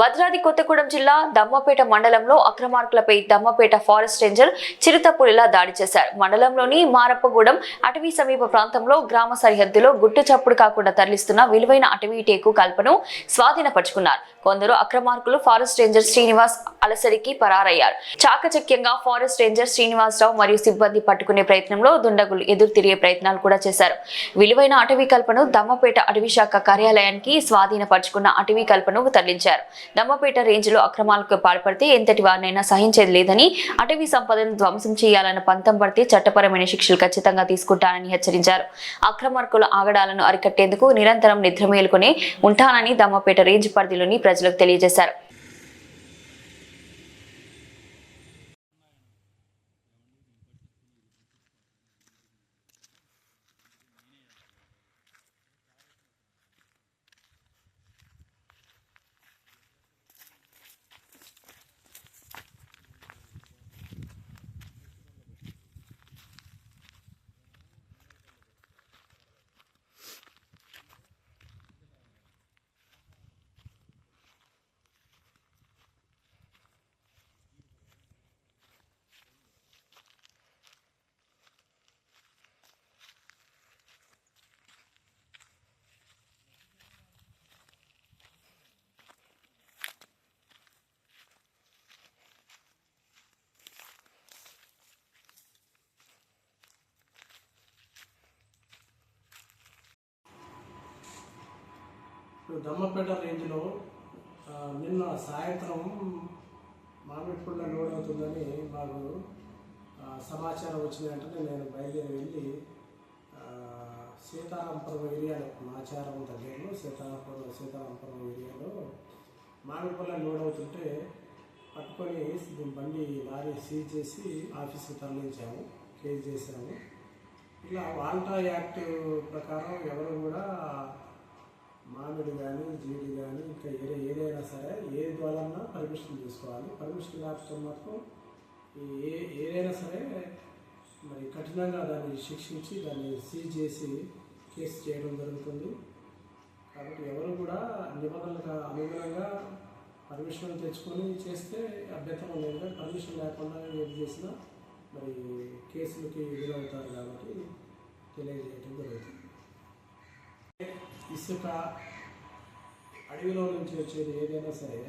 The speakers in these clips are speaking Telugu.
భద్రాద్రి కొత్తగూడెం జిల్లా దమ్మపేట మండలంలో అక్రమార్కులపై దమ్మపేట ఫారెస్ట్ రేంజర్ చిరుతపులిలా దాడి చేశారు. మండలంలోని మారప్పగూడెం అటవీ సమీప ప్రాంతంలో గ్రామ సరిహద్దులో గుట్టు చప్పుడు కాకుండా తరలిస్తున్న విలువైన అటవీ టేకు కల్పను స్వాధీనపరుచుకున్నారు. కొందరు అక్రమార్కులు ఫారెస్ట్ రేంజర్ శ్రీనివాస్ అలసరికి పరారయ్యారు. చాకచక్యంగా ఫారెస్ట్ రేంజర్ శ్రీనివాసరావు మరియు సిబ్బంది పట్టుకునే ప్రయత్నంలో దుండగులు ఎదురు తిరిగే ప్రయత్నాలు కూడా చేశారు. విలువైన అటవీ కల్పను దమ్మపేట అటవీ శాఖ కార్యాలయానికి స్వాధీనపరుచుకున్న అటవీ కల్పను తరలించారు. దమ్మపేట రేంజ్లో అక్రమాలకు పాల్పడితే ఎంతటి వారినైనా సహించేది లేదని అటవీ సంపదను ధ్వంసం చేయాలన్న పంతం పడితే చట్టపరమైన శిక్షలు ఖచ్చితంగా తీసుకుంటానని హెచ్చరించారు. అక్రమార్కుల ఆగడాలను అరికట్టేందుకు నిరంతరం నిద్ర మేలుకొని ఉంటానని దమ్మపేట రేంజ్ పరిధిలోని ప్రజలకు తెలియజేశారు. దమ్మపేట రేంజ్లో నిన్న సాయంత్రం మామిడిపళ్ళ లోడ్ అవుతుందని మాకు సమాచారం వచ్చిన వెంటనే నేను బయలుదేరి వెళ్ళి సీతారాంపురం ఏరియాలో మాచారం దగ్గరలో సీతారాంపురం సీతారాంపురం ఏరియాలో మామిడిపళ్ళ లోడ్ అవుతుంటే పట్టుకొని బండి లారీ సీజ్ చేసి ఆఫీస్కి తరలించాము కేసు చేశాము. ఇలా వాల్టా యాక్ట్ ప్రకారం ఎవరు కూడా మామిడి కానీ జీడి కానీ ఇంకా ఏదో ఏదైనా సరే ఏ ద్వారా పర్మిషన్ తీసుకోవాలి. పర్మిషన్ లేకపోతే మాత్రం ఏ ఏదైనా సరే మరి కఠినంగా దాన్ని శిక్షించి దాన్ని సీజ్ చేసి కేసు చేయడం జరుగుతుంది. కాబట్టి ఎవరు కూడా నిబంధనలకు అనుగుణంగా పర్మిషన్ తెచ్చుకొని చేస్తే అభ్యంతరం లేదు. కానీ పర్మిషన్ లేకుండా ఏది చేసినా మరి కేసులకి వీలవుతారు కాబట్టి తెలియజేయడం జరుగుతుంది. ఇసుక అడవిలో నుంచి వచ్చేది ఏదైనా సరే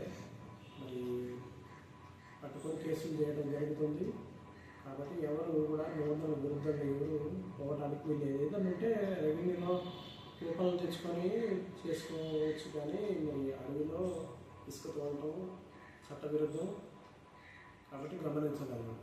మరి పట్టుకొని కేసులు చేయడం జరుగుతుంది. కాబట్టి ఎవరు కూడా నిబంధనల విరుద్ధంగా ఎవరు పోవడానికి వీళ్ళు ఏదైనా ఉంటే రెవెన్యూలో కూపన్లు తెచ్చుకొని చేసుకోవచ్చు కానీ మరి అడవిలో ఇసుక తోడటం చట్టవిరుద్ధం. కాబట్టి గమనించగలను.